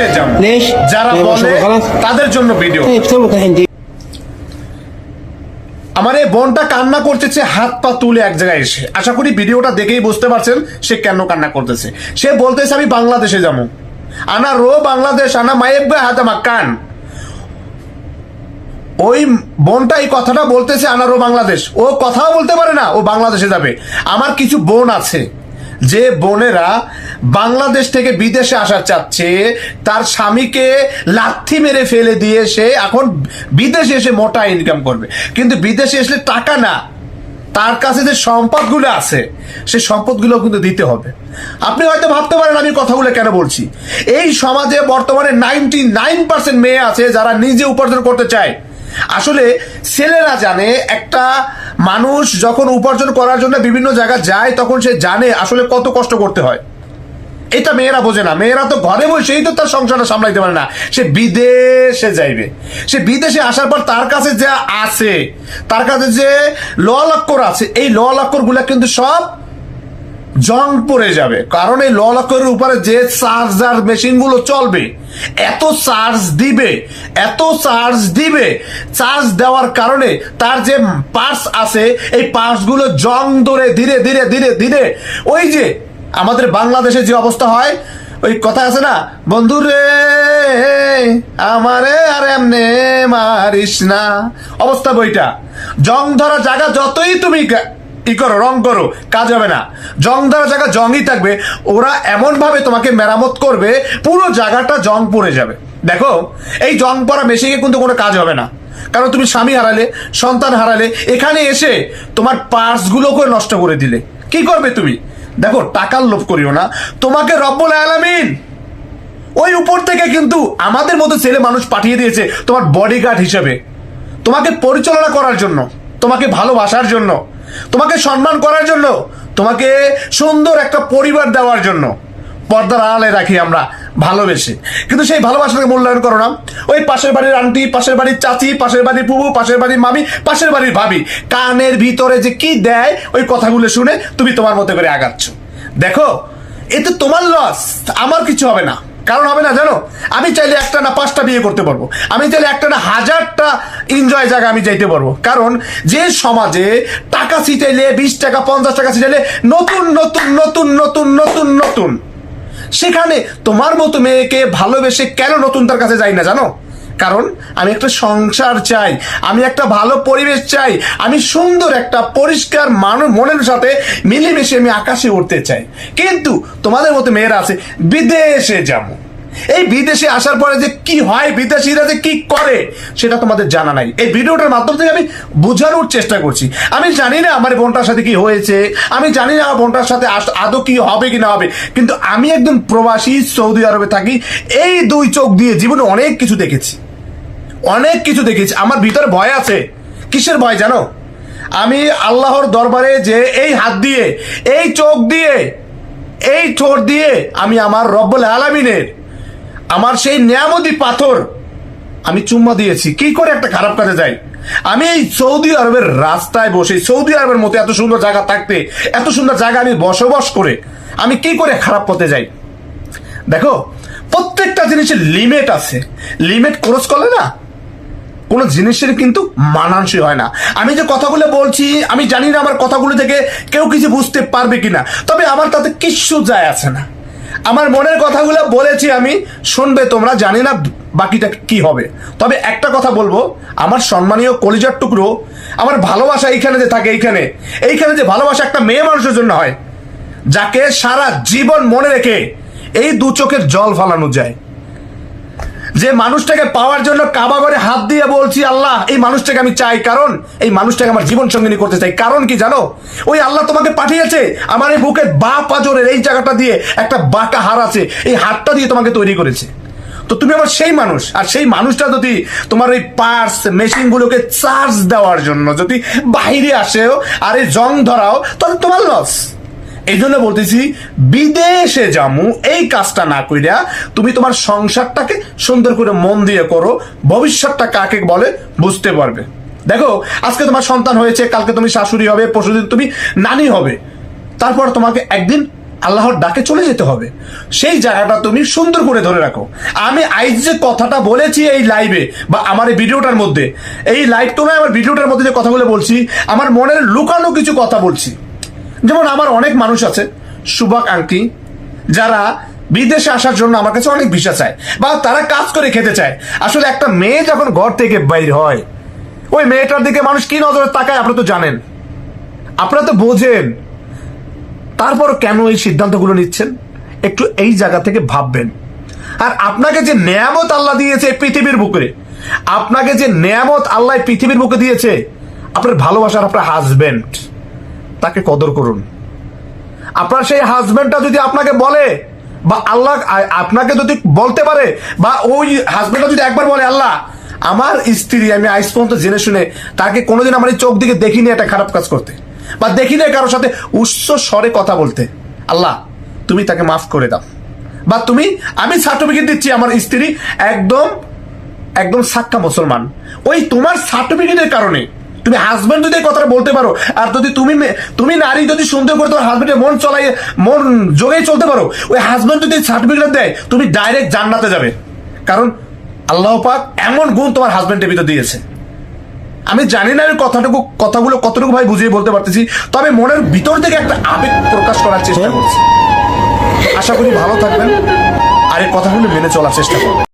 কিসের জাম যারা বলে তাদের জন্য ভিডিও আমার এই বোনটা কান্না করতেছে হাত পা তুলে এক জায়গায় এসে। আশা করি ভিডিওটা দেখেই বুঝতে পারছেন সে কেন কান্না করতেছে। সে বলতেছে আমি বাংলাদেশে যাব। আনা রো বাংলাদেশ আনা মায়ের বে হাত আমার কান ওই বোনটা এই কথাটা বলতেছে আনারো বাংলাদেশ। ও কথাও বলতে পারে না ও বাংলাদেশে যাবে। আমার কিছু বোন আছে যে বোনেরা বাংলাদেশ থেকে বিদেশে আসা চাচ্ছে, তার স্বামীকে লাথি মেরে ফেলে দিয়ে সে এখন বিদেশে এসে মোটা ইনকাম করবে। কিন্তু বিদেশে এসলে টাকা না, তার কাছে যে সম্পদগুলো আছে সেই সম্পদগুলো কিন্তু দিতে হবে। আপনি হয়তো ভাবতে পারেন আমি কথাগুলো কেন বলছি। এই সমাজে বর্তমানে নাইনটি নাইন পার্সেন্ট মেয়ে আছে যারা নিজে উপার্জন করতে চায়। আসলে ছেলেরা জানে, একটা মানুষ যখন উপার্জন করার জন্য বিভিন্ন জায়গায় যায়, তখন সে জানে আসলে কত কষ্ট করতে হয়। এটা মেয়েরা বোঝে না। মেয়েরা তো ঘরে বসেই তো তার সংসারটা সামলাইতে পারে না। সে বিদেশে যাইবে। সে বিদেশে আসার পর তার কাছে যা আছে, তার কাছে যে ল লক্ষর আছে, এই ল লক্করগুলা কিন্তু সব জং পড়ে যাবে। কারণ এই ল উপরে যে চার্জার মেশিনগুলো চলবে, এত চার্জ দিবে, এত চার্জ দিবে চার্জ দেওয়ার কারণে তার যে পার্স আছে, এই পার্সগুলো জং ধরে ধীরে ধীরে ধীরে ধীরে ওই যে আমাদের বাংলাদেশে যে অবস্থা হয়, ওই কথা আছে না? বন্ধু রে, আমারে আর এমনে মারিস না। অবস্থা বইটা। জং ধরা জায়গা যতই তুমি ই করো, রং করো, কাজ হবে না। জং ধরা জায়গা জংই থাকবে, ওরা এমন ভাবে তোমাকে মেরামত করবে, পুরো জায়গাটা জং পড়ে যাবে। দেখো, এই জং পরা মেশিনে কিন্তু কোনো কাজ হবে না। কারণ তুমি স্বামী হারালে, সন্তান হারালে, এখানে এসে তোমার পার্স গুলোকে নষ্ট করে দিলে। কি করবে তুমি? দেখো, টাকার লোভ করিও না। তোমাকে রব্বুল আলামিন ওই উপর থেকে কিন্তু আমাদের মতো ছেলে মানুষ পাঠিয়ে দিয়েছে তোমার বডিগার্ড হিসেবে। তোমাকে পরিচালনা করার জন্য, তোমাকে ভালোবাসার জন্য। তোমাকে সম্মান করার জন্য, তোমাকে সুন্দর একটা পরিবার দেওয়ার জন্য পর্দার আড়ালে রাখি আমরা ভালোবেসে। কিন্তু সেই ভালোবাসাটাকে মূল্যায়ন করো না। ওই পাশের বাড়ির আন্টি, পাশের বাড়ির চাচি, পাশের বাড়ির পুবু, পাশের বাড়ির মামি, পাশের বাড়ির ভাবি, কানের ভিতরে যে কি দেয়, ওই কথাগুলো শুনে তুমি তোমার মতো করে আগাচ্ছ। দেখো, এতে তোমার লস আমার কিছু হবে না। কারণ হবে না, জানো? আমি চাইলে একটা না পাঁচটা বিয়ে করতে পারব। আমি চাইলে একটা না হাজারটা এনজয় জায়গা আমি যাইতে পারব। কারণ যে সমাজে টাকা ছিটাইলে, বিশ টাকা, পঞ্চাশ টাকা ছিটাইলে নতুন নতুন নতুন নতুন নতুন নতুন। সেখানে তোমার মতো মেয়েকে ভালোবেসে কেন নতুন তার কাছে যাই না, জানো? কারণ আমি একটা সংসার চাই, আমি একটা ভালো পরিবেশ চাই, আমি সুন্দর একটা পরিষ্কার মানুষ মনের সাথে মিলেমিশে আমি আকাশে উঠতে চাই। কিন্তু তোমাদের মতো মেয়েরা আছে, বিদেশে যাব। এই বিদেশে আসার পরে যে কি হয়, বিদেশিরা যে কি করে, সেটা তোমাদের জানা নাই। এই ভিডিওটার মাধ্যম থেকে আমি বোঝানোর চেষ্টা করছি। আমি জানি না আমার বোনটার সাথে কি হয়েছে, আমি জানি না আমার বোনটার সাথে আদৌ কি হবে কি না হবে, কিন্তু আমি একদম প্রবাসী সৌদি আরবে থাকি, এই দুই চোখ দিয়ে জীবনে অনেক কিছু দেখেছি। অনেক কিছু দেখেছি আমার ভিতরে ভয় আছে। কিসের ভয় জানো? আমি আল্লাহর দরবারে যে এই হাত দিয়ে, এই চোখ দিয়ে, এই ঠোঁট দিয়ে আমি আমার রব্বুল আলামিনের, আমার সেই নিয়ামতি পাথর আমি চুম্মা দিয়েছি। কি করে একটা খারাপ কাজে যাই আমি এই সৌদি আরবের রাস্তায় বসে সৌদি আরবের মতো এত সুন্দর জায়গা থাকতে, এত সুন্দর জায়গা আমি বসবাস করে, আমি কি করে খারাপ পথে যাই? দেখো, প্রত্যেকটা জিনিসের লিমিট আছে। লিমিট ক্রস করলে না কোনো জিনিসের কিন্তু মানানসই হয় না। আমি যে কথাগুলো বলছি, আমি জানি না আমার কথাগুলো থেকে কেউ কিছু বুঝতে পারবে কিনা, তবে আমার তাতে কিচ্ছু যায় আছে না। আমার মনের কথাগুলো বলেছি আমি, শুনবে তোমরা, জানি না বাকিটা কি হবে। তবে একটা কথা বলব, আমার সম্মানীয় কলিজার টুকরো, আমার ভালোবাসা এইখানে যে থাকে এইখানে এইখানে যে ভালোবাসা একটা মেয়ে মানুষের জন্য হয়, যাকে সারা জীবন মনে রেখে এই দু চোখের জল ফালানো যায়। যে মানুষটাকে পাওয়ার জন্য কাবা করে হাত দিয়ে বলছি, আল্লাহ, এই মানুষটাকে আমি চাই। কারণ এই মানুষটাকে আমার জীবন সঙ্গিনী করতে চাই। কারণ কি জানো? ওই আল্লাহ তোমাকে পাঠিয়েছে আমার এই বুকের বা পাজরের এই জায়গাটা দিয়ে একটা বাঁকা হার আছে। এই হাতটা দিয়ে তোমাকে তৈরি করেছে। তো তুমি আমার সেই মানুষ। আর সেই মানুষটা যদি তোমার ওই পার্স মেশিন গুলোকে চার্জ দেওয়ার জন্য যদি বাইরে আসেও আর এই জং ধরাও, তাহলে তোমার লস এই জন্য বলতেছি, বিদেশে জামু, এই কাজটা না কইরা তুমি তোমার সংসারটাকে সুন্দর করে মন দিয়ে করো, ভবিষ্যৎটা কাকে বলে বুঝতে পারবে। দেখো, আজকে তোমার সন্তান হয়েছে, কালকে তুমি শাশুড়ি হবে পরশুদিন তুমি নানি হবে। তারপর তোমাকে একদিন আল্লাহর ডাকে চলে যেতে হবে। সেই জায়গাটা তুমি সুন্দর করে ধরে রাখো। আমি আজ যে কথাটা বলেছি এই লাইভে বা আমার এই ভিডিওটার মধ্যে, এই লাইভ তো নয় আমার ভিডিওটার মধ্যে যে কথাগুলো বলছি, আমার মনের লুকানো কিছু কথা বলছি। যেমন আমার অনেক মানুষ আছে, সুবাক আংটি যারা বিদেশে আসার জন্য আমার কাছে অনেক ভিসা চায় বা তারা কাজ করে খেতে চায়। আসলে একটা মেয়ে যখন ঘর থেকে বাইর হয়, ওই মেয়েটার দিকে মানুষ কি নজরে তাকায় আপনারা তো জানেন। আপনারা তো বোঝেন। তারপর কেন এই সিদ্ধান্তগুলো নিচ্ছেন? একটু এই জায়গা থেকে ভাববেন। আর আপনাকে যে নেয়ামত আল্লাহ দিয়েছে পৃথিবীর বুকে, আপনাকে যে নেয়ামত আল্লাহ পৃথিবীর বুকে দিয়েছে, আপনার ভালোবাসার আপনার হাজবেন্ড তাকে কদর করুন। আপনার সেই হাজবেন্ডটা যদি আপনাকে বলে, বা আল্লাহ আপনাকে যদি বলতে পারে, বা ওই হাজবেন্ডটা যদি একবার বলে, আল্লাহ, আমার স্ত্রী, আমি আইস পর্যন্ত জেনে শুনে তাকে কোনোদিন আমার এই চোখ দিকে দেখিনি একটা খারাপ কাজ করতে। বা দেখিনি কারোর সাথে উচ্চ স্বরে কথা বলতে। আল্লাহ, তুমি তাকে মাফ করে দাও। বা তুমি, আমি সার্টিফিকেট দিচ্ছি আমার স্ত্রী একদম একদম সাক্কা মুসলমান। ওই তোমার সার্টিফিকেটের কারণে তুমি হাজবেন্ড যদি কথাটা বলতে পারো আর যদি তুমি তুমি নারী যদি সুন্দর করে তোমার হাজবেন্ডের মন চলাই মন যোগেই চলতে পারো ওই হাজবেন্ড যদি সার্টিফিকেট দেয় তুমি ডাইরেক্ট জান্নাতে যাবে। কারণ আল্লাহ পাক এমন গুণ তোমার হাজবেন্ডের ভিতর দিয়েছে। আমি জানি না কথাটুকু কথাগুলো কতটুকু ভাই বুঝিয়ে বলতে পারতেছি তবে মনের ভিতর থেকে একটা আবেগ প্রকাশ করার চেষ্টা করছি। আশা করি ভালো থাকবেন আর এই কথাগুলো মেনে চলার চেষ্টা করবেন।